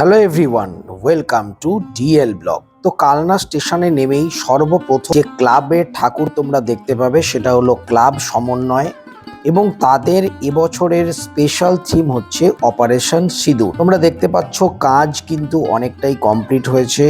Hello everyone welcome to DL blog তো কালনা স্টেশনে নেমেই সর্বপ্রথম যে ক্লাবের ঠাকুর তোমরা দেখতে পাবে সেটা হলো ক্লাব সমন্বয় এবং তাদের এবছরের স্পেশাল থিম হচ্ছে অপারেশন সিঁদুর। তোমরা দেখতে পাচ্ছ কাজ কিন্তু অনেকটাই কমপ্লিট হয়েছে।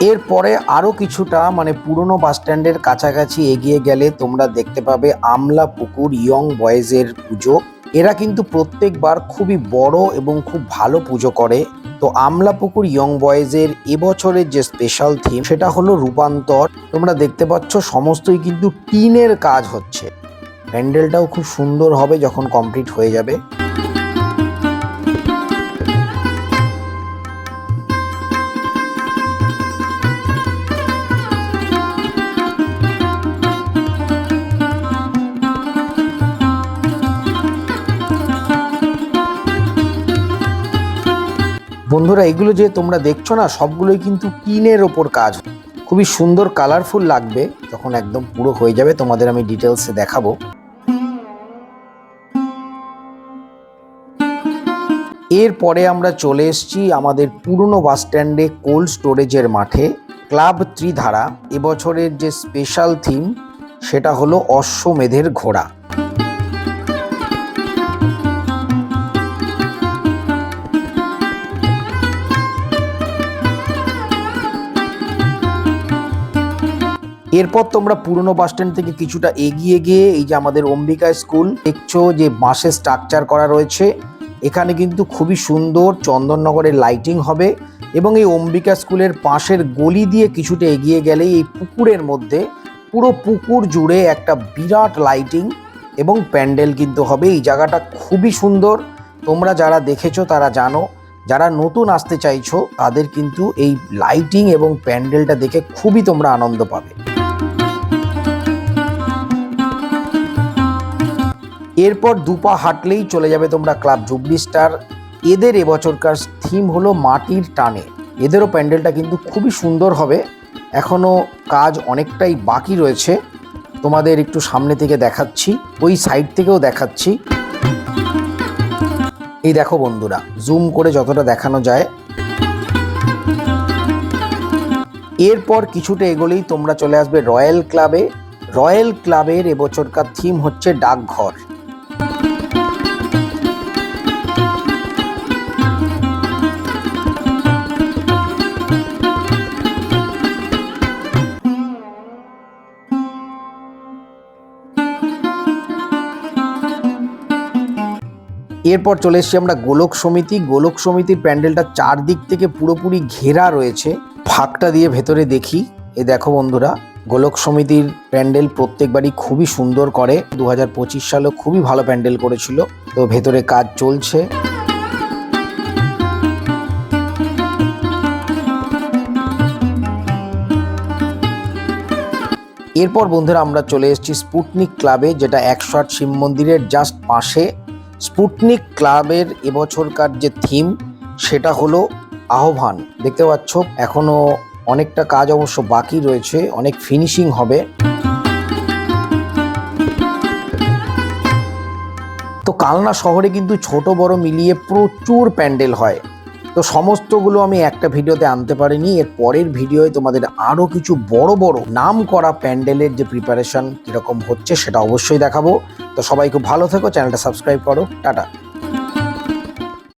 এরপরে আরও কিছুটা মানে পুরনো বাস স্ট্যান্ডের কাছাকাছি এগিয়ে গেলে তোমরা দেখতে পাবে আমলা পুকুর, ইয়ং বয়েজের পুজো। এরা কিন্তু প্রত্যেকবার খুবই বড় এবং খুব ভালো পুজো করে। তো আমলা পুকুর, ইয়ং বয়েজের এবছরের যে স্পেশাল থিম সেটা হলো রূপান্তর। তোমরা দেখতে পাচ্ছ সমস্তই কিন্তু টিনের কাজ হচ্ছে। প্যান্ডেলটাও খুব সুন্দর হবে যখন কমপ্লিট হয়ে যাবে। বন্ধুরা, এগুলো যে তোমরা দেখছ না, সবগুলোই কিন্তু টিনের ওপর কাজ। খুবই সুন্দর কালারফুল লাগবে তখন একদম পুরো হয়ে যাবে, তোমাদের আমি ডিটেলসে দেখাবো। এরপরে আমরা চলে এসেছি আমাদের পুরনো বাস স্ট্যান্ডে কোল্ড স্টোরেজের মাঠে, ক্লাব ত্রিধারা। এবছরের যে স্পেশাল থিম সেটা হলো অশ্বমেধের ঘোড়া। এরপর তোমরা পুরনো বাস স্ট্যান্ড থেকে কিছুটা এগিয়ে গিয়ে এই যে আমাদের অম্বিকা স্কুল, দেখছ যে বাঁশের স্ট্রাকচার করা রয়েছে। এখানে কিন্তু খুবই সুন্দর চন্দননগরের লাইটিং হবে এবং এই অম্বিকা স্কুলের পাশের গলি দিয়ে কিছুটা এগিয়ে গেলেই এই পুকুরের মধ্যে পুরো পুকুর জুড়ে একটা বিরাট লাইটিং এবং প্যান্ডেল কিন্তু হবে। এই জায়গাটা খুবই সুন্দর। তোমরা যারা দেখেছ তারা জানো, যারা নতুন আসতে চাইছো তাদের কিন্তু এই লাইটিং এবং প্যান্ডেলটা দেখে খুবই তোমরা আনন্দ পাবে। এরপর দুপা হাঁটলেই চলে যাবে তোমরা ক্লাব জুবলি স্টার এদের এবছরকার থিম হলো মাটির টানে। এদেরও প্যান্ডেলটা কিন্তু খুবই সুন্দর হবে। এখনও কাজ অনেকটাই বাকি রয়েছে। তোমাদের একটু সামনে থেকে দেখাচ্ছি, ওই সাইড থেকেও দেখাচ্ছি। এই দেখো বন্ধুরা, জুম করে যতটা দেখানো যায়। এরপর কিছুটা এগোলেই তোমরা চলে আসবে রয়্যাল ক্লাবে। রয়্যাল ক্লাবের এবছরকার থিম হচ্ছে ডাকঘর। এরপর চলে এসেছি আমরা গোলক সমিতি। গোলক সমিতির প্যান্ডেলটা চারদিক থেকে পুরোপুরি ঘেরা রয়েছে। ফাঁকটা দিয়ে ভেতরে দেখি। এ দেখো বন্ধুরা, গোলক সমিতির প্যান্ডেল প্রত্যেকবারই খুবই সুন্দর করে। দু হাজার পঁচিশ সালেও খুবই ভালো প্যান্ডেল করেছিল। তো ভেতরে কাজ চলছে। এরপর বন্ধুরা আমরা চলে এসেছি স্পুটনিক ক্লাবে, যেটা একশো আট শিব মন্দিরের জাস্ট পাশে। স্পুটনিক ক্লাবের এবছরকার যে থিম, সেটা হলো আহ্বান। দেখতে পাচ্ছ, এখনও অনেকটা কাজ অবশ্য বাকি রয়েছে, অনেক ফিনিশিং হবে। তো কালনা শহরে কিন্তু ছোট বড় মিলিয়ে প্রচুর প্যান্ডেল হয়। তো সমস্তগুলো আমি একটা ভিডিওতে আনতে পারিনি। এর পরের ভিডিওয় তোমাদের আরও কিছু বড় বড় নাম করা প্যান্ডেলের যে প্রিপারেশন কীরকম হচ্ছে সেটা অবশ্যই দেখাবো। তো সবাই খুব ভালো থেকো, চ্যানেলটা সাবস্ক্রাইব করো, টাটা।